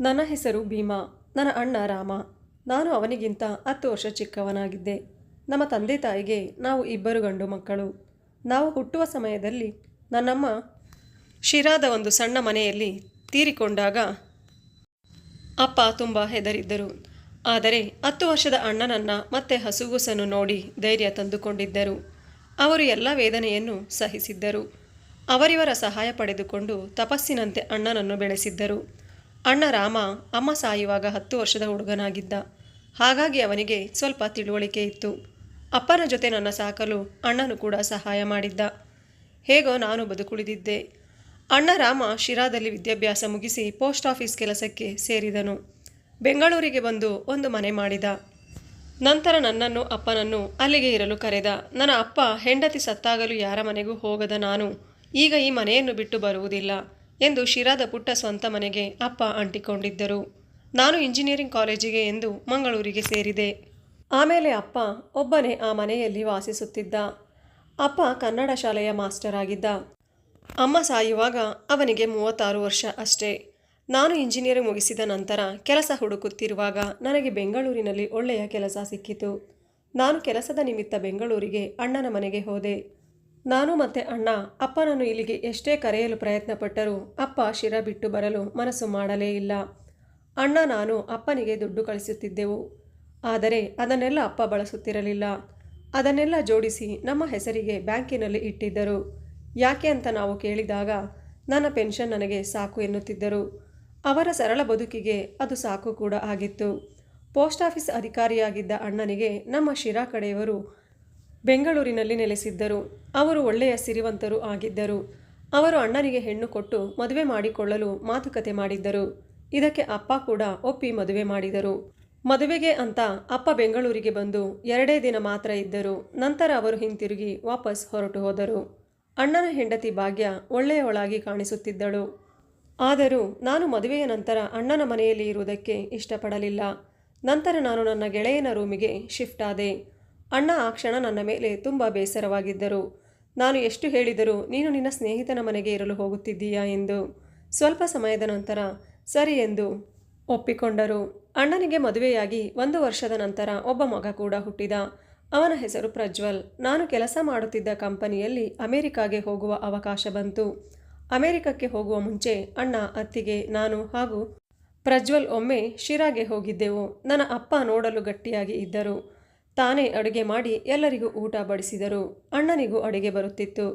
ನನ್ನ ಹೆಸರು ಭೀಮಾ, ನನ್ನ ಅಣ್ಣ ರಾಮ. ನಾನು ಅವನಿಗಿಂತ ಹತ್ತು ವರ್ಷ ಚಿಕ್ಕವನಾಗಿದ್ದೆ. ನಮ್ಮ ತಂದೆ ತಾಯಿಗೆ ನಾವು ಇಬ್ಬರು ಗಂಡು ಮಕ್ಕಳು. ನಾವು ಹುಟ್ಟುವ ಸಮಯದಲ್ಲಿ ನನ್ನಮ್ಮ ಶಿರಾದ ಒಂದು ಸಣ್ಣ ಮನೆಯಲ್ಲಿ ತೀರಿಕೊಂಡಾಗ ಅಪ್ಪ ತುಂಬ ಹೆದರಿದ್ದರು. ಆದರೆ ಹತ್ತು ವರ್ಷದ ಅಣ್ಣನನ್ನು ಮತ್ತೆ ಹಸುಗುಸನ್ನು ನೋಡಿ ಧೈರ್ಯ ತಂದುಕೊಂಡಿದ್ದರು. ಅವರು ಎಲ್ಲ ವೇದನೆಯನ್ನು ಸಹಿಸಿದ್ದರು. ಅವರಿವರ ಸಹಾಯ ಪಡೆದುಕೊಂಡು ತಪಸ್ಸಿನಂತೆ ಅಣ್ಣನನ್ನು ಬೆಳೆಸಿದ್ದರು. ಅಣ್ಣ ರಾಮ ಅಮ್ಮ ಸಾಯುವಾಗ ಹತ್ತು ವರ್ಷದ ಹುಡುಗನಾಗಿದ್ದ. ಹಾಗಾಗಿ ಅವನಿಗೆ ಸ್ವಲ್ಪ ತಿಳುವಳಿಕೆ ಇತ್ತು. ಅಪ್ಪನ ಜೊತೆ ನನ್ನ ಸಾಕಲು ಅಣ್ಣನು ಕೂಡ ಸಹಾಯ ಮಾಡಿದ್ದ. ಹೇಗೋ ನಾನು ಬದುಕುಳಿದಿದ್ದೆ. ಅಣ್ಣ ರಾಮ ಶಿರಾದಲ್ಲಿ ವಿದ್ಯಾಭ್ಯಾಸ ಮುಗಿಸಿ ಪೋಸ್ಟ್ ಆಫೀಸ್ ಕೆಲಸಕ್ಕೆ ಸೇರಿದನು. ಬೆಂಗಳೂರಿಗೆ ಬಂದು ಒಂದು ಮನೆ ಮಾಡಿದ. ನಂತರ ನನ್ನನ್ನು ಅಪ್ಪನನ್ನು ಅಲ್ಲಿಗೆ ಇರಲು ಕರೆದ. ನನ್ನ ಅಪ್ಪ ಹೆಂಡತಿ ಸತ್ತಾಗಲು ಯಾರ ಮನೆಗೂ ಹೋಗದ ನಾನು ಈಗ ಈ ಮನೆಯನ್ನು ಬಿಟ್ಟು ಬರುವುದಿಲ್ಲ. ಎಂದು ಶಿರಾದ ಪುಟ್ಟ ಸ್ವಂತ ಮನೆಗೆ ಅಪ್ಪ ಅಂಟಿಕೊಂಡಿದ್ದರು. ನಾನು ಇಂಜಿನಿಯರಿಂಗ್ ಕಾಲೇಜಿಗೆ ಎಂದು ಮಂಗಳೂರಿಗೆ ಸೇರಿದೆ. ಆಮೇಲೆ ಅಪ್ಪ ಒಬ್ಬನೇ ಆ ಮನೆಯಲ್ಲಿ ವಾಸಿಸುತ್ತಿದ್ದ. ಅಪ್ಪ ಕನ್ನಡ ಶಾಲೆಯ ಮಾಸ್ಟರ್ ಆಗಿದ್ದ. ಅಮ್ಮ ಸಾಯುವಾಗ ಅವನಿಗೆ ಮೂವತ್ತಾರು ವರ್ಷ ಅಷ್ಟೇ. ನಾನು ಇಂಜಿನಿಯರಿಂಗ್ ಮುಗಿಸಿದ ನಂತರ ಕೆಲಸ ಹುಡುಕುತ್ತಿರುವಾಗ ನನಗೆ ಬೆಂಗಳೂರಿನಲ್ಲಿ ಒಳ್ಳೆಯ ಕೆಲಸ ಸಿಕ್ಕಿತು. ನಾನು ಕೆಲಸದ ನಿಮಿತ್ತ ಬೆಂಗಳೂರಿಗೆ ಅಣ್ಣನ ಮನೆಗೆ ಹೋದೆ. ನಾನು ಮತ್ತೆ ಅಣ್ಣ, ಅಪ್ಪನನ್ನು ಇಲ್ಲಿಗೆ ಎಷ್ಟೇ ಕರೆಯಲು ಪ್ರಯತ್ನಪಟ್ಟರೂ ಅಪ್ಪ ಶಿರ ಬಿಟ್ಟು ಬರಲು ಮನಸ್ಸು ಮಾಡಲೇ ಇಲ್ಲ. ಅಣ್ಣ, ನಾನು ಅಪ್ಪನಿಗೆ ದುಡ್ಡು ಕಳಿಸುತ್ತಿದ್ದೆವು. ಆದರೆ ಅದನ್ನೆಲ್ಲ ಅಪ್ಪ ಬಳಸುತ್ತಿರಲಿಲ್ಲ. ಅದನ್ನೆಲ್ಲ ಜೋಡಿಸಿ ನಮ್ಮ ಹೆಸರಿಗೆ ಬ್ಯಾಂಕಿನಲ್ಲಿ ಇಟ್ಟಿದ್ದರು. ಯಾಕೆ ಅಂತ ನಾವು ಕೇಳಿದಾಗ ನನ್ನ ಪೆನ್ಷನ್ ನನಗೆ ಸಾಕು ಎನ್ನುತ್ತಿದ್ದರು. ಅವರ ಸರಳ ಬದುಕಿಗೆ ಅದು ಸಾಕು ಕೂಡ ಆಗಿತ್ತು. ಪೋಸ್ಟ್ ಆಫೀಸ್ ಅಧಿಕಾರಿಯಾಗಿದ್ದ ಅಣ್ಣನಿಗೆ ನಮ್ಮ ಶಿರಾ ಕಡೆಯವರು ಬೆಂಗಳೂರಿನಲ್ಲಿ ನೆಲೆಸಿದ್ದರು. ಅವರು ಒಳ್ಳೆಯ ಸಿರಿವಂತರು ಆಗಿದ್ದರು. ಅವರು ಅಣ್ಣನಿಗೆ ಹೆಣ್ಣು ಕೊಟ್ಟು ಮದುವೆ ಮಾಡಿಕೊಳ್ಳಲು ಮಾತುಕತೆ ಮಾಡಿದ್ದರು. ಇದಕ್ಕೆ ಅಪ್ಪ ಕೂಡ ಒಪ್ಪಿ ಮದುವೆ ಮಾಡಿದರು. ಮದುವೆಗೆ ಅಂತ ಅಪ್ಪ ಬೆಂಗಳೂರಿಗೆ ಬಂದು ಎರಡೇ ದಿನ ಮಾತ್ರ ಇದ್ದರು. ನಂತರ ಅವರು ಹಿಂತಿರುಗಿ ವಾಪಸ್ ಹೊರಟು ಹೋದರು. ಅಣ್ಣನ ಹೆಂಡತಿ ಭಾಗ್ಯ ಒಳ್ಳೆಯವಳಾಗಿ ಕಾಣಿಸುತ್ತಿದ್ದಳು. ಆದರೂ ನಾನು ಮದುವೆಯ ನಂತರ ಅಣ್ಣನ ಮನೆಯಲ್ಲಿ ಇರುವುದಕ್ಕೆ ಇಷ್ಟಪಡಲಿಲ್ಲ. ನಂತರ ನಾನು ನನ್ನ ಗೆಳೆಯನ ರೂಮಿಗೆ ಶಿಫ್ಟ್ ಆದೆ. ಅಣ್ಣ ಆ ಕ್ಷಣ ನನ್ನ ಮೇಲೆ ತುಂಬ ಬೇಸರವಾಗಿದ್ದರು. ನಾನು ಎಷ್ಟು ಹೇಳಿದರೂ ನೀನು ನಿನ್ನ ಸ್ನೇಹಿತನ ಮನೆಗೆ ಇರಲು ಹೋಗುತ್ತಿದ್ದೀಯಾ ಎಂದು. ಸ್ವಲ್ಪ ಸಮಯದ ನಂತರ, ಸರಿ ಎಂದು ಒಪ್ಪಿಕೊಂಡರು. ಅಣ್ಣನಿಗೆ ಮದುವೆಯಾಗಿ ಒಂದು ವರ್ಷದ ನಂತರ ಒಬ್ಬ ಮಗ ಕೂಡ ಹುಟ್ಟಿದ. ಅವನ ಹೆಸರು ಪ್ರಜ್ವಲ್. ನಾನು ಕೆಲಸ ಮಾಡುತ್ತಿದ್ದ ಕಂಪನಿಯಲ್ಲಿ ಅಮೆರಿಕಾಗೆ ಹೋಗುವ ಅವಕಾಶ ಬಂತು. ಅಮೆರಿಕಕ್ಕೆ ಹೋಗುವ ಮುಂಚೆ ಅಣ್ಣ, ಅತ್ತಿಗೆ, ನಾನು ಹಾಗೂ ಪ್ರಜ್ವಲ್ ಒಮ್ಮೆ ಶಿರಾಗೆ ಹೋಗಿದ್ದೆವು. ನನ್ನ ಅಪ್ಪ ನೋಡಲು ಗಟ್ಟಿಯಾಗಿ ಇದ್ದರು. ತಾನೇ ಅಡುಗೆ ಮಾಡಿ ಎಲ್ಲರಿಗೂ ಊಟ ಬಡಿಸಿದರು. ಅಣ್ಣನಿಗೂ ಅಡುಗೆ ಬರುತ್ತಿತ್ತು.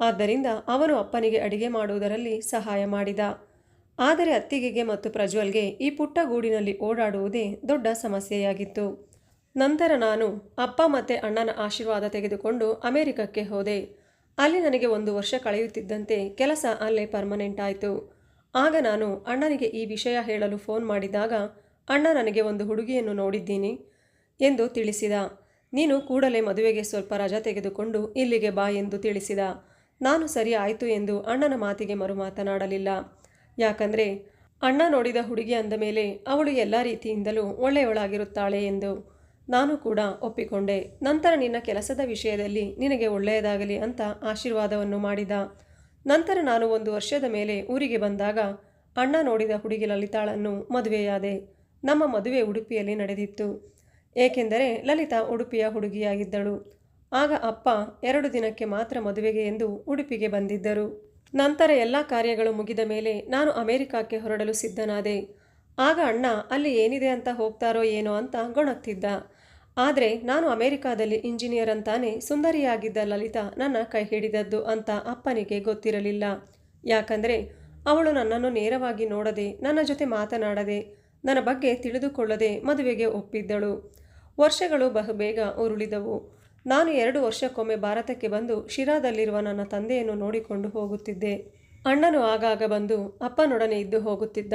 ಆದ್ದರಿಂದ ಅವನು ಅಪ್ಪನಿಗೆ ಅಡುಗೆ ಮಾಡುವುದರಲ್ಲಿ ಸಹಾಯ ಮಾಡಿದ. ಆದರೆ ಅತ್ತಿಗೆಗೆ ಮತ್ತು ಪ್ರಜ್ವಲ್ಗೆ ಈ ಪುಟ್ಟ ಗೂಡಿನಲ್ಲಿ ಓಡಾಡುವುದೇ ದೊಡ್ಡ ಸಮಸ್ಯೆಯಾಗಿತ್ತು. ನಂತರ ನಾನು ಅಪ್ಪ ಮತ್ತು ಅಣ್ಣನ ಆಶೀರ್ವಾದ ತೆಗೆದುಕೊಂಡು ಅಮೆರಿಕಕ್ಕೆ ಹೋದೆ. ಅಲ್ಲಿ ನನಗೆ ಒಂದು ವರ್ಷ ಕಳೆಯುತ್ತಿದ್ದಂತೆ ಕೆಲಸ ಅಲ್ಲೇ ಪರ್ಮನೆಂಟ್ ಆಯಿತು. ಆಗ ನಾನು ಅಣ್ಣನಿಗೆ ಈ ವಿಷಯ ಹೇಳಲು ಫೋನ್ ಮಾಡಿದಾಗ, ಅಣ್ಣ, ನನಗೆ ಒಂದು ಹುಡುಗಿಯನ್ನು ನೋಡಿದ್ದೀನಿ. ಎಂದು ತಿಳಿಸಿದ. ನೀನು ಕೂಡಲೇ ಮದುವೆಗೆ ಸ್ವಲ್ಪ ರಜ ತೆಗೆದುಕೊಂಡು ಇಲ್ಲಿಗೆ ಬಾ ಎಂದು ತಿಳಿಸಿದ. ನಾನು ಸರಿ ಆಯಿತು ಎಂದು ಅಣ್ಣನ ಮಾತಿಗೆ ಮರು ಮಾತನಾಡಲಿಲ್ಲ. ಯಾಕಂದರೆ, ಅಣ್ಣ ನೋಡಿದ ಹುಡುಗಿ ಅಂದ ಮೇಲೆ ಅವಳು ಎಲ್ಲ ರೀತಿಯಿಂದಲೂ ಒಳ್ಳೆಯವಳಾಗಿರುತ್ತಾಳೆ ಎಂದು ನಾನು ಕೂಡ ಒಪ್ಪಿಕೊಂಡೆ. ನಂತರ ನಿನ್ನ ಕೆಲಸದ ವಿಷಯದಲ್ಲಿ ನಿನಗೆ ಒಳ್ಳೆಯದಾಗಲಿ ಅಂತ ಆಶೀರ್ವಾದವನ್ನು ಮಾಡಿದ. ನಂತರ ನಾನು ಒಂದು ವರ್ಷದ ಮೇಲೆ ಊರಿಗೆ ಬಂದಾಗ ಅಣ್ಣ ನೋಡಿದ ಹುಡುಗಿ ಲಲಿತಾಳನ್ನು ಮದುವೆಯಾದೆ. ನಮ್ಮ ಮದುವೆ ಉಡುಪಿಯಲ್ಲಿ ನಡೆದಿತ್ತು. ಏಕೆಂದರೆ ಲಲಿತಾ ಉಡುಪಿಯ ಹುಡುಗಿಯಾಗಿದ್ದಳು. ಆಗ ಅಪ್ಪ ಎರಡು ದಿನಕ್ಕೆ ಮಾತ್ರ ಮದುವೆಗೆ ಎಂದು ಉಡುಪಿಗೆ ಬಂದಿದ್ದರು. ನಂತರ ಎಲ್ಲ ಕಾರ್ಯಗಳು ಮುಗಿದ ಮೇಲೆ ನಾನು ಅಮೆರಿಕಕ್ಕೆ ಹೊರಡಲು ಸಿದ್ಧನಾದೆ. ಆಗ ಅಣ್ಣ, ಅಲ್ಲಿ ಏನಿದೆ ಅಂತ ಹೋಗ್ತಾರೋ ಏನೋ ಅಂತ ಗೊಣಗ್ತಿದ್ದ. ಆದರೆ ನಾನು ಅಮೆರಿಕಾದಲ್ಲಿ ಇಂಜಿನಿಯರ್ ಅಂತಾನೆ ಸುಂದರಿಯಾಗಿದ್ದ ಲಲಿತಾ ನನ್ನ ಕೈ ಹಿಡಿದದ್ದು ಅಂತ ಅಪ್ಪನಿಗೆ ಗೊತ್ತಿರಲಿಲ್ಲ. ಯಾಕಂದರೆ ಅವಳು ನನ್ನನ್ನು ನೇರವಾಗಿ ನೋಡದೆ ನನ್ನ ಜೊತೆ ಮಾತನಾಡದೆ, ನನ್ನ ಬಗ್ಗೆ ತಿಳಿದುಕೊಳ್ಳದೆ ಮದುವೆಗೆ ಒಪ್ಪಿದ್ದಳು. ವರ್ಷಗಳು ಬಹುಬೇಗ ಉರುಳಿದವು. ನಾನು ಎರಡು ವರ್ಷಕ್ಕೊಮ್ಮೆ ಭಾರತಕ್ಕೆ ಬಂದು ಶಿರಾದಲ್ಲಿರುವ ನನ್ನ ತಂದೆಯನ್ನು ನೋಡಿಕೊಂಡು ಹೋಗುತ್ತಿದ್ದೆ. ಅಣ್ಣನು ಆಗಾಗ ಬಂದು ಅಪ್ಪನೊಡನೆ ಇದ್ದು ಹೋಗುತ್ತಿದ್ದ.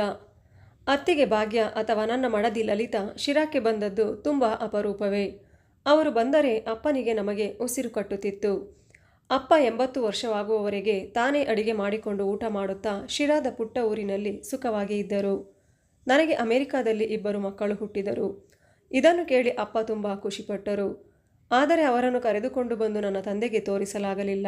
ಅತ್ತಿಗೆ ಭಾಗ್ಯ ಅಥವಾ ನನ್ನ ಮಡದಿ ಲಲಿತಾ ಶಿರಾಕ್ಕೆ ಬಂದದ್ದು ತುಂಬ ಅಪರೂಪವೇ. ಅವರು ಬಂದರೆ ಅಪ್ಪನಿಗೆ ನಮಗೆ ಉಸಿರು ಕಟ್ಟುತ್ತಿತ್ತು. ಅಪ್ಪ ಎಂಬತ್ತು ವರ್ಷವಾಗುವವರೆಗೆ ತಾನೇ ಅಡಿಗೆ ಮಾಡಿಕೊಂಡು ಊಟ ಮಾಡುತ್ತಾ ಶಿರಾದ ಪುಟ್ಟ ಊರಿನಲ್ಲಿ ಸುಖವಾಗಿ ಇದ್ದರು. ನನಗೆ ಅಮೆರಿಕಾದಲ್ಲಿ ಇಬ್ಬರು ಮಕ್ಕಳು ಹುಟ್ಟಿದರು. ಇದನ್ನು ಕೇಳಿ ಅಪ್ಪ ತುಂಬ ಖುಷಿಪಟ್ಟರು. ಆದರೆ ಅವರನ್ನು ಕರೆದುಕೊಂಡು ಬಂದು ನನ್ನ ತಂದೆಗೆ ತೋರಿಸಲಾಗಲಿಲ್ಲ.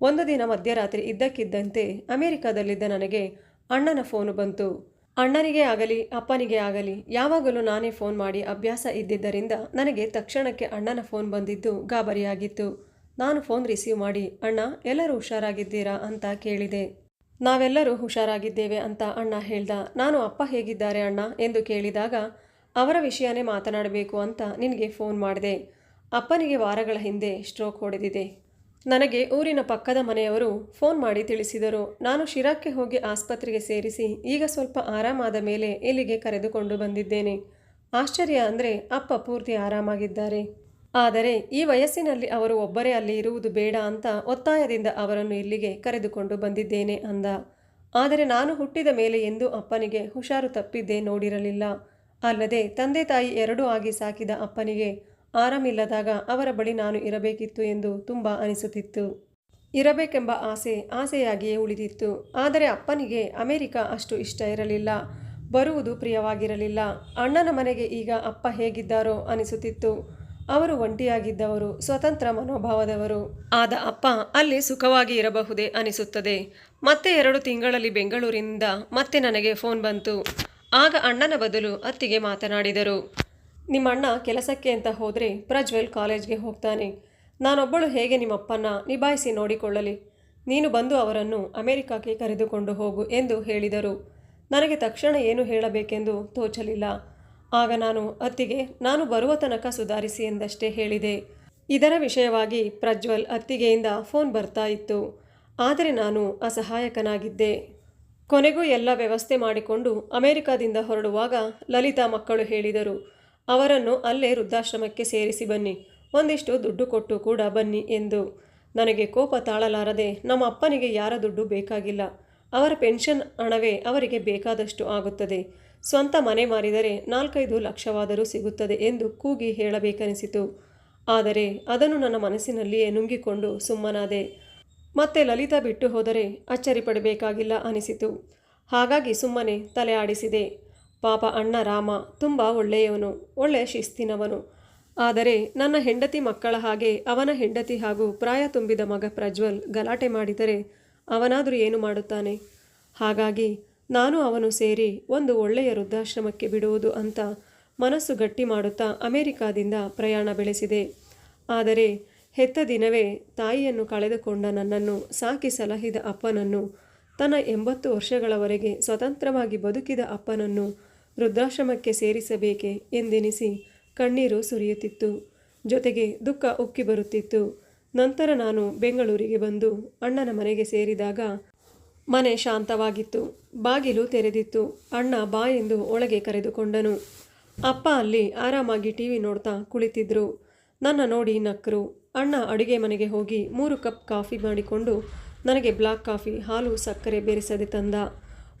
ಒಂದು ದಿನ ಮಧ್ಯರಾತ್ರಿ ಇದ್ದಕ್ಕಿದ್ದಂತೆ ಅಮೆರಿಕದಲ್ಲಿದ್ದ ನನಗೆ ಅಣ್ಣನ ಫೋನು ಬಂತು. ಅಣ್ಣನಿಗೆ ಆಗಲಿ, ಅಪ್ಪನಿಗೆ ಆಗಲಿ, ಯಾವಾಗಲೂ ನಾನೇ ಫೋನ್ ಮಾಡಿ ಅಭ್ಯಾಸ ಇದ್ದಿದ್ದರಿಂದ ನನಗೆ ತಕ್ಷಣಕ್ಕೆ ಅಣ್ಣನ ಫೋನ್ ಬಂದಿದ್ದು ಗಾಬರಿಯಾಗಿತ್ತು. ನಾನು ಫೋನ್ ರಿಸೀವ್ ಮಾಡಿ, ಅಣ್ಣ, ಎಲ್ಲರೂ ಹುಷಾರಾಗಿದ್ದೀರಾ? ಅಂತ ಕೇಳಿದೆ. ನಾವೆಲ್ಲರೂ ಹುಷಾರಾಗಿದ್ದೇವೆ ಅಂತ ಅಣ್ಣ ಹೇಳ್ದ. ನಾನು ಅಪ್ಪ ಹೇಗಿದ್ದಾರೆ ಅಣ್ಣ? ಎಂದು ಕೇಳಿದಾಗ ಅವರ ವಿಷಯನೇ ಮಾತನಾಡಬೇಕು ಅಂತ ನಿನಗೆ ಫೋನ್ ಮಾಡಿದೆ. ಅಪ್ಪನಿಗೆ ವಾರಗಳ ಹಿಂದೆ ಸ್ಟ್ರೋಕ್ ಹೊಡೆದಿದೆ. ನನಗೆ ಊರಿನ ಪಕ್ಕದ ಮನೆಯವರು ಫೋನ್ ಮಾಡಿ ತಿಳಿಸಿದರು. ನಾನು ಶಿರಾಕ್ಕೆ ಹೋಗಿ ಆಸ್ಪತ್ರೆಗೆ ಸೇರಿಸಿ ಈಗ ಸ್ವಲ್ಪ ಆರಾಮಾದ ಮೇಲೆ ಇಲ್ಲಿಗೆ ಕರೆದುಕೊಂಡು ಬಂದಿದ್ದೇನೆ. ಆಶ್ಚರ್ಯ ಅಂದರೆ ಅಪ್ಪ ಪೂರ್ತಿ ಆರಾಮಾಗಿದ್ದಾರೆ. ಆದರೆ ಈ ವಯಸ್ಸಿನಲ್ಲಿ ಅವರು ಒಬ್ಬರೇ ಅಲ್ಲಿ ಇರುವುದು ಬೇಡ ಅಂತ ಒತ್ತಾಯದಿಂದ ಅವರನ್ನು ಇಲ್ಲಿಗೆ ಕರೆದುಕೊಂಡು ಬಂದಿದ್ದೇನೆ ಅಂದ. ಆದರೆ ನಾನು ಹುಟ್ಟಿದ ಮೇಲೆ ಎಂದು ಅಪ್ಪನಿಗೆ ಹುಷಾರು ತಪ್ಪಿದ್ದೇ ನೋಡಿರಲಿಲ್ಲ. ಅಲ್ಲದೆ ತಂದೆ ತಾಯಿ ಎರಡೂ ಆಗಿ ಸಾಕಿದ ಅಪ್ಪನಿಗೆ ಆರಾಮಿಲ್ಲದಾಗ ಅವರ ಬಳಿ ನಾನು ಇರಬೇಕಿತ್ತು ಎಂದು ತುಂಬ ಅನಿಸುತ್ತಿತ್ತು. ಇರಬೇಕೆಂಬ ಆಸೆ ಆಸೆಯಾಗಿಯೇ ಉಳಿದಿತ್ತು. ಆದರೆ ಅಪ್ಪನಿಗೆ ಅಮೆರಿಕ ಅಷ್ಟು ಇಷ್ಟ ಇರಲಿಲ್ಲ. ಬರುವುದು ಪ್ರಿಯವಾಗಿರಲಿಲ್ಲ. ಅಣ್ಣನ ಮನೆಗೆ ಈಗ ಅಪ್ಪ ಹೇಗಿದ್ದಾರೋ ಅನಿಸುತ್ತಿತ್ತು. ಅವರು ಒಂಟಿಯಾಗಿದ್ದವರು, ಸ್ವತಂತ್ರ ಮನೋಭಾವದವರು. ಆದ ಅಪ್ಪ ಅಲ್ಲಿ ಸುಖವಾಗಿ ಇರಬಹುದೇ ಅನಿಸುತ್ತದೆ. ಮತ್ತೆ ಎರಡು ತಿಂಗಳಲ್ಲಿ ಬೆಂಗಳೂರಿನಿಂದ ಮತ್ತೆ ನನಗೆ ಫೋನ್ ಬಂತು. ಆಗ ಅಣ್ಣನ ಬದಲು ಅತ್ತಿಗೆ ಮಾತನಾಡಿದರು. ನಿಮ್ಮಣ್ಣ ಕೆಲಸಕ್ಕೆ ಅಂತ ಹೋದರೆ ಪ್ರಜ್ವಲ್ ಕಾಲೇಜ್ಗೆ ಹೋಗ್ತಾನೆ. ನಾನೊಬ್ಬಳು ಹೇಗೆ ನಿಮ್ಮಪ್ಪನ ನಿಭಾಯಿಸಿ ನೋಡಿಕೊಳ್ಳಲಿ? ನೀನು ಬಂದು ಅವರನ್ನು ಅಮೆರಿಕಕ್ಕೆ ಕರೆದುಕೊಂಡು ಹೋಗು ಎಂದು ಹೇಳಿದರು. ನನಗೆ ತಕ್ಷಣ ಏನು ಹೇಳಬೇಕೆಂದು ತೋಚಲಿಲ್ಲ. ಆಗ ನಾನು ಅತ್ತಿಗೆ, ನಾನು ಬರುವ ತನಕ ಸುಧಾರಿಸಿ ಎಂದಷ್ಟೇ ಹೇಳಿದೆ. ಇದರ ವಿಷಯವಾಗಿ ಪ್ರಜ್ವಲ್ ಅತ್ತಿಗೆಯಿಂದ ಫೋನ್ ಬರ್ತಾ ಇತ್ತು. ಆದರೆ ನಾನು ಅಸಹಾಯಕನಾಗಿದ್ದೆ. ಕೊನೆಗೂ ಎಲ್ಲ ವ್ಯವಸ್ಥೆ ಮಾಡಿಕೊಂಡು ಅಮೆರಿಕದಿಂದ ಹೊರಡುವಾಗ ಲಲಿತಾ ಮಕ್ಕಳು ಹೇಳಿದರು, ಅವರನ್ನು ಅಲ್ಲೇ ವೃದ್ಧಾಶ್ರಮಕ್ಕೆ ಸೇರಿಸಿ ಬನ್ನಿ, ಒಂದಿಷ್ಟು ದುಡ್ಡು ಕೊಟ್ಟು ಕೂಡ ಬನ್ನಿ ಎಂದು. ನನಗೆ ಕೋಪ ತಾಳಲಾರದೆ ನಮ್ಮ ಅಪ್ಪನಿಗೆ ಯಾರ ದುಡ್ಡು ಬೇಕಾಗಿಲ್ಲ, ಅವರ ಪೆನ್ಷನ್ ಹಣವೇ ಅವರಿಗೆ ಬೇಕಾದಷ್ಟು ಆಗುತ್ತದೆ, ಸ್ವಂತ ಮನೆ ಮಾರಿದರೆ ನಾಲ್ಕೈದು ಲಕ್ಷವಾದರೂ ಸಿಗುತ್ತದೆ ಎಂದು ಕೂಗಿ ಹೇಳಬೇಕನಿಸಿತು. ಆದರೆ ಅದನ್ನು ನನ್ನ ಮನಸ್ಸಿನಲ್ಲಿಯೇ ನುಂಗಿಕೊಂಡು ಸುಮ್ಮನಾದೆ. ಮತ್ತೆ ಲಲಿತಾ ಬಿಟ್ಟು ಹೋದರೆ ಅಚ್ಚರಿ ಪಡಬೇಕಾಗಿಲ್ಲ ಅನಿಸಿತು. ಹಾಗಾಗಿ ಸುಮ್ಮನೆ ತಲೆ ಆಡಿಸಿದೆ. ಪಾಪ ಅಣ್ಣ ರಾಮ ತುಂಬ ಒಳ್ಳೆಯವನು ಒಳ್ಳೆಯ ಶಿಸ್ತಿನವನು. ಆದರೆ ನನ್ನ ಹೆಂಡತಿ ಮಕ್ಕಳ ಹಾಗೆ ಅವನ ಹೆಂಡತಿ ಹಾಗೂ ಪ್ರಾಯ ತುಂಬಿದ ಮಗ ಪ್ರಜ್ವಲ್ ಗಲಾಟೆ ಮಾಡಿದರೆ ಅವನಾದರೂ ಏನು ಮಾಡುತ್ತಾನೆ? ಹಾಗಾಗಿ ನಾನು ಅವನು ಸೇರಿ ಒಂದು ಒಳ್ಳೆಯ ವೃದ್ಧಾಶ್ರಮಕ್ಕೆ ಬಿಡುವುದು ಅಂತ ಮನಸ್ಸು ಗಟ್ಟಿ ಮಾಡುತ್ತಾ ಅಮೆರಿಕಾದಿಂದ ಪ್ರಯಾಣ ಬೆಳೆಸಿದೆ. ಆದರೆ ಹೆತ್ತ ದಿನವೇ ತಾಯಿಯನ್ನು ಕಳೆದುಕೊಂಡ ನನ್ನನ್ನು ಸಾಕಿ ಸಲಹಿದ ಅಪ್ಪನನ್ನು, ತನ್ನ ಎಂಬತ್ತು ವರ್ಷಗಳವರೆಗೆ ಸ್ವತಂತ್ರವಾಗಿ ಬದುಕಿದ ಅಪ್ಪನನ್ನು ವೃದ್ಧಾಶ್ರಮಕ್ಕೆ ಸೇರಿಸಬೇಕೆ ಎಂದೆನಿಸಿ ಕಣ್ಣೀರು ಸುರಿಯುತ್ತಿತ್ತು. ಜೊತೆಗೆ ದುಃಖ ಉಕ್ಕಿ ಬರುತ್ತಿತ್ತು. ನಂತರ ನಾನು ಬೆಂಗಳೂರಿಗೆ ಬಂದು ಅಣ್ಣನ ಮನೆಗೆ ಸೇರಿದಾಗ ಮನೆ ಶಾಂತವಾಗಿತ್ತು. ಬಾಗಿಲು ತೆರೆದಿತ್ತು. ಅಣ್ಣ ಬಾ ಎಂದು ಒಳಗೆ ಕರೆದುಕೊಂಡನು. ಅಪ್ಪ ಅಲ್ಲಿ ಆರಾಮಾಗಿ ಟಿ ವಿ ನೋಡ್ತಾ ಕುಳಿತಿದ್ರು. ನನ್ನ ನೋಡಿ ನಕ್ಕರು ಅಣ್ಣ ಅಡುಗೆ ಮನೆಗೆ ಹೋಗಿ ಮೂರು ಕಪ್ ಕಾಫಿ ಮಾಡಿಕೊಂಡು, ನನಗೆ ಬ್ಲಾಕ್ ಕಾಫಿ, ಹಾಲು, ಸಕ್ಕರೆ ಬೆರೆಸದೆ ತಂದ.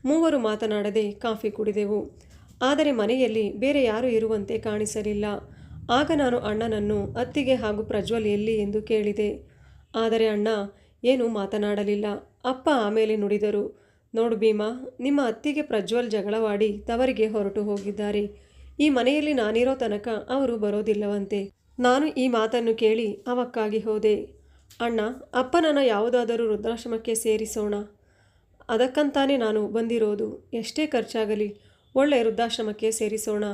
ಮೂವರು ಮಾತನಾಡದೆ ಕಾಫಿ ಕುಡಿದೆವು. ಆದರೆ ಮನೆಯಲ್ಲಿ ಬೇರೆ ಯಾರೂ ಇರುವಂತೆ ಕಾಣಿಸಲಿಲ್ಲ. ಆಗ ನಾನು ಅಣ್ಣನನ್ನು ಅತ್ತಿಗೆ ಹಾಗೂ ಪ್ರಜ್ವಲ್ ಎಲ್ಲಿ ಎಂದು ಕೇಳಿದೆ. ಆದರೆ ಅಣ್ಣ, ಏನೂ ಮಾತನಾಡಲಿಲ್ಲ. ಅಪ್ಪ ಆಮೇಲೆ ನುಡಿದರು. ನೋಡು ಭೀಮಾ, ನಿಮ್ಮ ಅತ್ತಿಗೆ ಪ್ರಜ್ವಲ್ ಜಗಳವಾಡಿ ತವರಿಗೆ ಹೊರಟು ಹೋಗಿದ್ದಾರೆ. ಈ ಮನೆಯಲ್ಲಿ ನಾನಿರೋ ತನಕ ಅವರು ಬರೋದಿಲ್ಲವಂತೆ. ನಾನು ಈ ಮಾತನ್ನು ಕೇಳಿ ಅವಕ್ಕಾಗಿ ಹೋದೆ. ಅಣ್ಣ, ಅಪ್ಪನನ್ನು ಯಾವುದಾದರೂ ವೃದ್ಧಾಶ್ರಮಕ್ಕೆ ಸೇರಿಸೋಣ. ಅದಕ್ಕಂತಾನೆ ನಾನು ಬಂದಿರೋದು. ಎಷ್ಟೇ ಖರ್ಚಾಗಲಿ ಒಳ್ಳೆಯ ವೃದ್ಧಾಶ್ರಮಕ್ಕೆ ಸೇರಿಸೋಣ.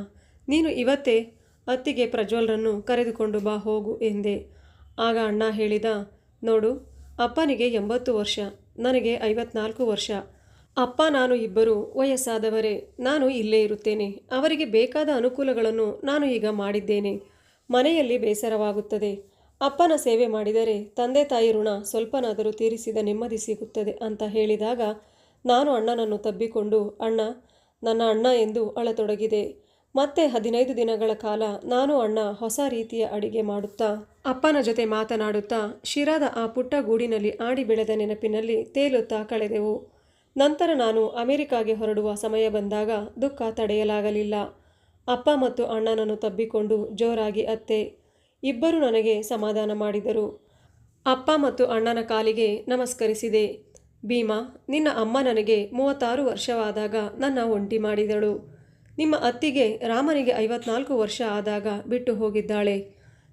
ನೀನು ಇವತ್ತೇ ಅತ್ತಿಗೆ ಪ್ರಜ್ವಲ್ರನ್ನು ಕರೆದುಕೊಂಡು ಬಾ, ಹೋಗು ಎಂದೆ. ಆಗ ಅಣ್ಣ ಹೇಳಿದ, ನೋಡು, ಅಪ್ಪನಿಗೆ ಎಂಬತ್ತು ವರ್ಷ, ನನಗೆ ಐವತ್ನಾಲ್ಕು ವರ್ಷ. ಅಪ್ಪ ನಾನು ಇಬ್ಬರು, ವಯಸ್ಸಾದವರೇ, ನಾನು ಇಲ್ಲೇ ಇರುತ್ತೇನೆ. ಅವರಿಗೆ ಬೇಕಾದ ಅನುಕೂಲಗಳನ್ನು ನಾನು ಈಗ ಮಾಡಿದ್ದೇನೆ. ಮನೆಯಲ್ಲಿ ಬೇಸರವಾಗುತ್ತದೆ. ಅಪ್ಪನ ಸೇವೆ ಮಾಡಿದರೆ ತಂದೆ ತಾಯಿ ಋಣ ಸ್ವಲ್ಪನಾದರೂ ತೀರಿಸಿದ ನೆಮ್ಮದಿ ಸಿಗುತ್ತದೆ ಅಂತ ಹೇಳಿದಾಗ ನಾನು ಅಣ್ಣನನ್ನು ತಬ್ಬಿಕೊಂಡು, ಅಣ್ಣ, ನನ್ನ ಅಣ್ಣ ಎಂದು ಅಳತೊಡಗಿದೆ. ಮತ್ತೆ ಹದಿನೈದು ದಿನಗಳ ಕಾಲ ನಾನು ಅಣ್ಣ ಹೊಸ ರೀತಿಯ ಅಡಿಗೆ ಮಾಡುತ್ತಾ? ಅಪ್ಪನ ಜೊತೆ ಮಾತನಾಡುತ್ತಾ ಶಿರಾದ ಆ ಪುಟ್ಟ ಗೂಡಿನಲ್ಲಿ ಆಡಿ ಬೆಳೆದ ನೆನಪಿನಲ್ಲಿ ತೇಲುತ್ತಾ ಕಳೆದೆವು. ನಂತರ ನಾನು ಅಮೆರಿಕಾಗೆ ಹೊರಡುವ ಸಮಯ ಬಂದಾಗ ದುಃಖ ತಡೆಯಲಾಗಲಿಲ್ಲ. ಅಪ್ಪ ಮತ್ತು ಅಣ್ಣನನ್ನು ತಬ್ಬಿಕೊಂಡು ಜೋರಾಗಿ ಅತ್ತೆ, ಇಬ್ಬರು ನನಗೆ ಸಮಾಧಾನ ಮಾಡಿದರು. ಅಪ್ಪ ಮತ್ತು ಅಣ್ಣನ ಕಾಲಿಗೆ ನಮಸ್ಕರಿಸಿದೆ. ಭೀಮಾ, ನಿನ್ನ ಅಮ್ಮ ನನಗೆ ಮೂವತ್ತಾರು ವರ್ಷವಾದಾಗ ನನ್ನ ಒಂಟಿ ಮಾಡಿದಳು. ನಿಮ್ಮ ಅತ್ತಿಗೆ ರಾಮನಿಗೆ ಐವತ್ನಾಲ್ಕು ವರ್ಷ ಆದಾಗ ಬಿಟ್ಟು ಹೋಗಿದ್ದಾಳೆ.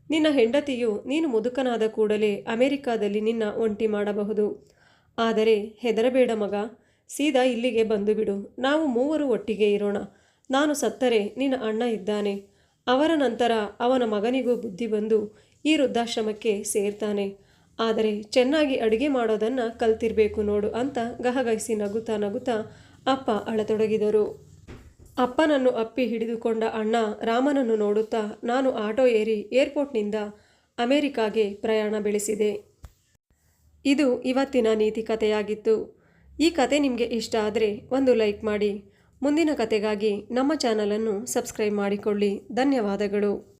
ನಿನ್ನ ಹೆಂಡತಿಯು ನೀನು ಮುದುಕನಾದ ಕೂಡಲೇ ಅಮೆರಿಕಾದಲ್ಲಿ ನಿನ್ನ ಒಂಟಿ ಮಾಡಬಹುದು. ಆದರೆ ಹೆದರಬೇಡ ಮಗ, ಸೀದಾ ಇಲ್ಲಿಗೆ ಬಂದು ಬಿಡು ನಾವು ಮೂವರು ಒಟ್ಟಿಗೆ ಇರೋಣ. ನಾನು ಸತ್ತರೆ, ನಿನ್ನ ಅಣ್ಣ ಇದ್ದಾನೆ. ಅವರ ನಂತರ ಅವನ ಮಗನಿಗೂ ಬುದ್ಧಿ ಬಂದು ಈ ವೃದ್ಧಾಶ್ರಮಕ್ಕೆ ಸೇರ್ತಾನೆ. ಆದರೆ ಚೆನ್ನಾಗಿ ಅಡುಗೆ ಮಾಡೋದನ್ನು ಕಲ್ತಿರಬೇಕು ನೋಡು ಅಂತ ಗಹಗಹಿಸಿ ನಗುತ್ತಾ ನಗುತ್ತಾ ಅಪ್ಪ ಅಳತೊಡಗಿದರು. ಅಪ್ಪನನ್ನು ಅಪ್ಪಿ ಹಿಡಿದುಕೊಂಡ ಅಣ್ಣ ರಾಮನನ್ನು ನೋಡುತ್ತಾ ನಾನು ಆಟೋ ಏರಿ ಏರ್ಪೋರ್ಟ್ನಿಂದ ಅಮೆರಿಕಾಗೆ ಪ್ರಯಾಣ ಬೆಳೆಸಿದೆ. ಇದು ಇವತ್ತಿನ ನೀತಿ ಕಥೆಯಾಗಿತ್ತು. ಈ ಕತೆ ನಿಮಗೆ ಇಷ್ಟ ಆದರೆ ಒಂದು ಲೈಕ್ ಮಾಡಿ. ಮುಂದಿನ ಕತೆಗಾಗಿ ನಮ್ಮ ಚಾನಲನ್ನು ಸಬ್ಸ್ಕ್ರೈಬ್ ಮಾಡಿಕೊಳ್ಳಿ. ಧನ್ಯವಾದಗಳು.